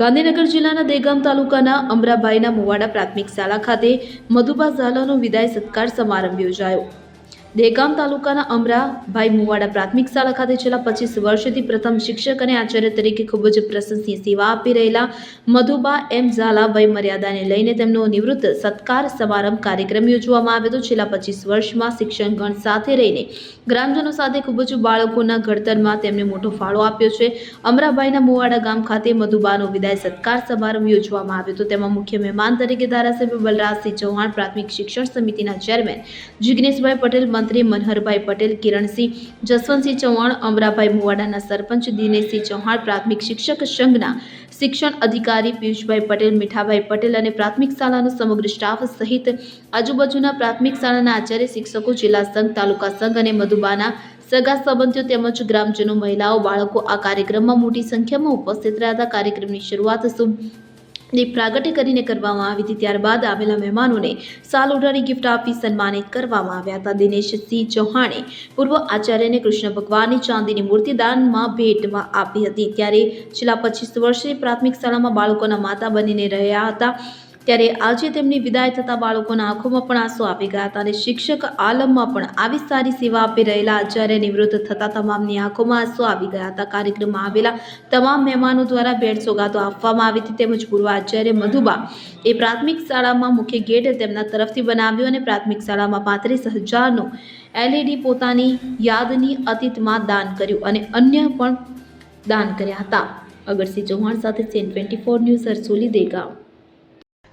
ગાંધીનગર જિલ્લાના દેગામ તાલુકાના અમરાભાઈના મુવાડા પ્રાથમિક શાળા ખાતે મધુબા ઝાલાનો વિદાય સત્કાર સમારંભ યોજાયો. દેગામ તાલુકાના અમરાભાઈ મુવાડા પ્રાથમિક શાળા ખાતે છેલ્લા પચીસ વર્ષથી પ્રથમ શિક્ષક અને આચાર્ય તરીકે ખૂબ જ પ્રશંસનીય સેવા આપી રહેલા મધુબા એમ ઝાલા વય મર્યાદાને લઈને તેમનો નિવૃત્ત સત્કાર સમારંભ કાર્યક્રમ યોજવામાં આવ્યો હતો. છેલ્લા પચીસ વર્ષમાં શિક્ષણ ગણ સાથે રહીને ગ્રામજનો સાથે ખૂબ જ બાળકોના ઘડતરમાં તેમને મોટો ફાળો આપ્યો છે. અમરાભાઈના મુવાડા ગામ ખાતે મધુબાનો વિદાય સત્કાર સમારંભ યોજવામાં આવ્યો હતો. તેમાં મુખ્ય મહેમાન તરીકે ધારાસભ્ય બલરાજસિંહ ચૌહાણ પ્રાથમિક શિક્ષણ સમિતિના ચેરમેન જિજ્ઞેશભાઈ પટેલ મંત્રી મનહરભાઈ પટેલ, કિરણસિંહ જસવંતસિંહ ચૌહાણ, અમરાભાઈ મુવાડાના સરપંચ દિનેશસિંહ ચૌહાણ, પ્રાથમિક શિક્ષક સંઘના શિક્ષણ અધિકારી પિયુષભાઈ પટેલ, મીઠાભાઈ પટેલ અને પ્રાથમિક શાળાનો સમગ્ર સ્ટાફ સહિત આજુબાજુના પ્રાથમિક શાળાના આચાર્ય, શિક્ષકો, જિલ્લા સંઘ, તાલુકા સંઘ અને મધુબાના સગા સંબંધીઓ તેમજ ગ્રામજનો, મહિલાઓ, બાળકો આ કાર્યક્રમમાં મોટી સંખ્યામાં ઉપસ્થિત રહ્યા હતા. કાર્યક્રમની શરૂઆત શુભ દીપ પ્રાગટ્ય કરીને કરવામાં આવી હતી. ત્યારબાદ આવેલા મહેમાનોને સાલ ઉડાડી ગિફ્ટ આપી સન્માનિત કરવામાં આવ્યા હતા. દિનેશસિંહ ચૌહાણે પૂર્વ આચાર્યને કૃષ્ણ ભગવાનની ચાંદીની મૂર્તિ દાનમાં ભેટમાં આપી હતી. ત્યારે છેલ્લા પચીસ વર્ષથી પ્રાથમિક શાળામાં બાળકોના માતા બનીને રહ્યા હતા. ત્યારે આજે તેમની વિદાય થતા બાળકોના આંખોમાં પણ આંસુ આવી ગયા હતા અને શિક્ષક આલમમાં પણ આવી સારી સેવા આપી રહેલા આચાર્ય નિવૃત્ત થતા તમામની આંખોમાં આંસુ આવી ગયા હતા. કાર્યક્રમમાં આવેલા તમામ મહેમાનો દ્વારા ભેટ સોગાતો આપવામાં આવી હતી. તેમજ પૂર્વ આચાર્ય મધુબા એ પ્રાથમિક શાળામાં મુખ્ય ગેટ તેમના તરફથી બનાવ્યો અને પ્રાથમિક શાળામાં પાંત્રીસ હજારનું એલઈડી પોતાની યાદની અતીતમાં દાન કર્યું અને અન્ય પણ દાન કર્યા હતા. અગરસિંહ ચૌહાણ સાથે CN twenty four news Harsoli Dehgam